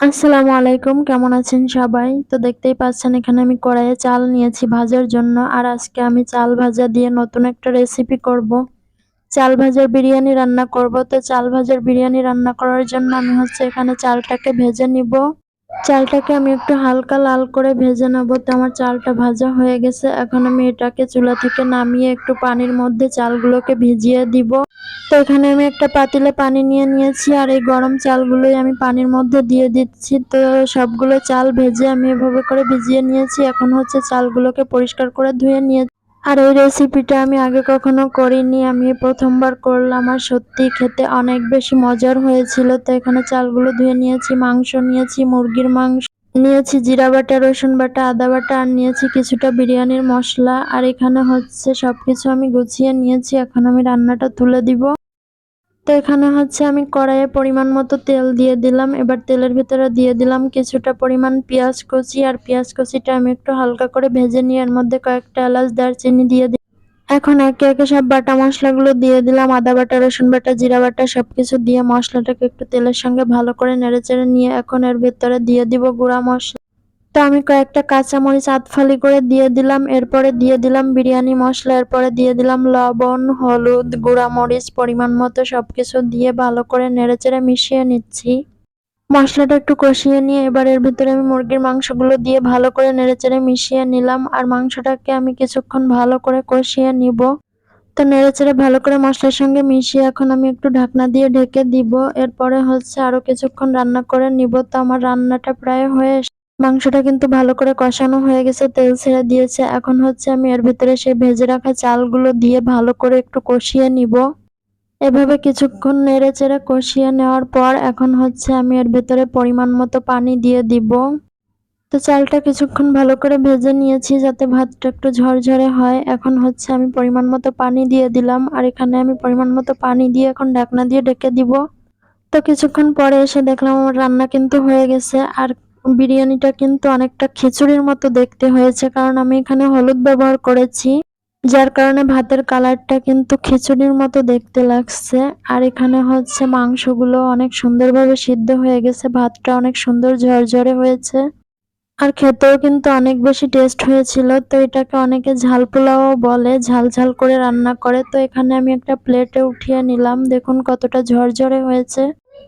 আসসালামু আলাইকুম, কেমন আছেন সবাই? তো দেখতেই পাচ্ছেন, এখানে আমি কড়াইয়ে চাল নিয়েছি ভাজার জন্য, আর আজকে আমি চাল ভাজা দিয়ে নতুন একটা রেসিপি করব। চাল ভাজার বিরিয়ানি রান্না করব। তো চাল ভাজার বিরিয়ানি রান্না করার জন্য আমি হচ্ছে এখানে চালটাকে ভেজে নিব। চালটাকে আমি একটু হালকা লাল করে ভেজে নেব। তো আমার চালটা ভাজা হয়ে গেছে। এখন আমি এটাকে চুলা থেকে নামিয়ে একটু পানির মধ্যে চালগুলোকে ভিজিয়ে দিব। তো এখানে আমি একটা পাতিলে পানি নিয়ে নিয়েছি আর এই গরম চালগুলোই আমি পানির মধ্যে দিয়ে দিচ্ছি। তো সবগুলো চাল ভেজে আমি এভাবে করে ভিজিয়ে নিয়েছি। এখন হচ্ছে চালগুলোকে পরিষ্কার করে ধুয়ে নিয়ে আর এই রেসিপিটা আমি আগে কখনো করিনি। আমি প্রথমবার করলাম আর সত্যি খেতে অনেক বেশি মজার হয়েছিল। তো এখানে চালগুলো ধুয়ে নিয়েছি, মাংস নিয়েছি, মুরগির মাংস নিয়েছি, জিরা বাটা, রসুন বাটা, আদা বাটা, আর নিয়েছি কিছুটা বিরিয়ানির মশলা। আর এখানে হচ্ছে সব কিছু আমি গুছিয়ে নিয়েছি। এখন আমি রান্নাটা তুলে দিব। তো এখানে হচ্ছে আমি কড়াইয়ে পরিমাণ মতো তেল দিয়ে দিলাম। এবার তেলের ভিতরে দিয়ে দিলাম কিছুটা পরিমাণ পেঁয়াজ কুচি। আর পেঁয়াজ কুচিটা আমি একটু হালকা করে ভেজে নিয়ে এর মধ্যে কয়েকটা এলাচ, দারচিনি দিয়ে দিই এখন একে একে সব বাটা মশলাগুলো দিয়ে দিলাম। আদা বাটা, রসুন বাটা, জিরা বাটা সবকিছু দিয়ে মশলাটাকে একটু তেলের সঙ্গে ভালো করে নেড়েচেড়ে নিয়ে এখন এর ভিতরে দিয়ে দিব গুঁড়া মশলা। তো আমি কয়েকটা কাঁচামরিচ আতফালি করে দিয়ে দিলাম, এরপরে দিয়ে দিলাম বিরিয়ানি মশলা, এরপরে দিয়ে দিলাম লবণ, হলুদ গুঁড়া মরিচ পরিমাণ মতো সবকিছু দিয়ে ভালো করে নেড়েচেড়ে মিশিয়ে নিচ্ছি। মশলাটা একটু কষিয়ে নিয়ে এবার এর ভিতরে আমি মুরগির মাংসগুলো দিয়ে ভালো করে নেড়েচেড়ে মিশিয়ে নিলাম আর মাংসটাকে আমি কিছুক্ষণ ভালো করে কষিয়ে নিব। তো নেড়েচেড়ে ভালো করে মশলার সঙ্গে মিশিয়ে এখন আমি একটু ঢাকনা দিয়ে ঢেকে দিব। এরপরে হচ্ছে আরও কিছুক্ষণ রান্না করে নিব। তো আমার রান্নাটা প্রায় হয়ে মাংসটা কিন্তু ভালো করে কষানো হয়ে গেছে, তেল ছেড়ে দিয়েছে। এখন হচ্ছে আমি এর ভিতরে সেই ভেজে রাখা চালগুলো দিয়ে ভালো করে একটু কষিয়ে নিব। এভাবে কিছুক্ষণ নেড়ে চেড়ে কষিয়ে নেওয়ার পর এখন হচ্ছে আমি এর ভেতরে পরিমাণ মতো পানি দিয়ে দিব। তো চালটা কিছুক্ষণ ভালো করে ভেজে নিয়েছি যাতে ভাতটা একটু ঝরঝরে হয়। এখন হচ্ছে আমি পরিমাণ মতো পানি দিয়ে দিলাম আর এখানে আমি পরিমাণ মতো পানি দিয়ে এখন ঢাকনা দিয়ে ঢেকে দিব। তো কিছুক্ষণ পরে এসে দেখলাম আমার রান্না কিন্তু হয়ে গেছে আর বিরিয়ানিটা কিন্তু অনেকটা খিচুড়ির মতো দেখতে হয়েছে, কারণ আমি এখানে হলুদ ব্যবহার করেছি, যার কারণে ভাতের কালারটা কিন্তু খিচুড়ির মতো দেখতে লাগছে। আর এখানে হচ্ছে মাংসগুলো অনেক সুন্দরভাবে সিদ্ধ হয়ে গেছে, ভাতটা অনেক সুন্দর ঝরঝরে হয়েছে। আর খেতেও কিন্তু অনেক বেশি টেস্ট হয়েছিল, তো এটাকে অনেকে ঝাল পোলাও বলে, ঝাল ঝাল করে রান্না করে। তো এখানে আমি একটা প্লেটে উঠিয়ে নিলাম, দেখুন কতটা ঝরঝরে হয়েছে।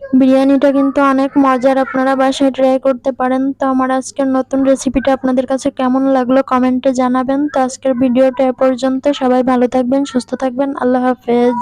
বিরিয়ানিটা কিন্তু অনেক মজার, আপনারা বাসায় ট্রাই করতে পারেন। তো আমার আজকের নতুন রেসিপিটা আপনাদের কাছে কেমন লাগল কমেন্টে জানাবেন। তো আজকের ভিডিওটা এ পর্যন্ত, সবাই ভালো থাকবেন, সুস্থ থাকবেন, আল্লাহ হাফেজ।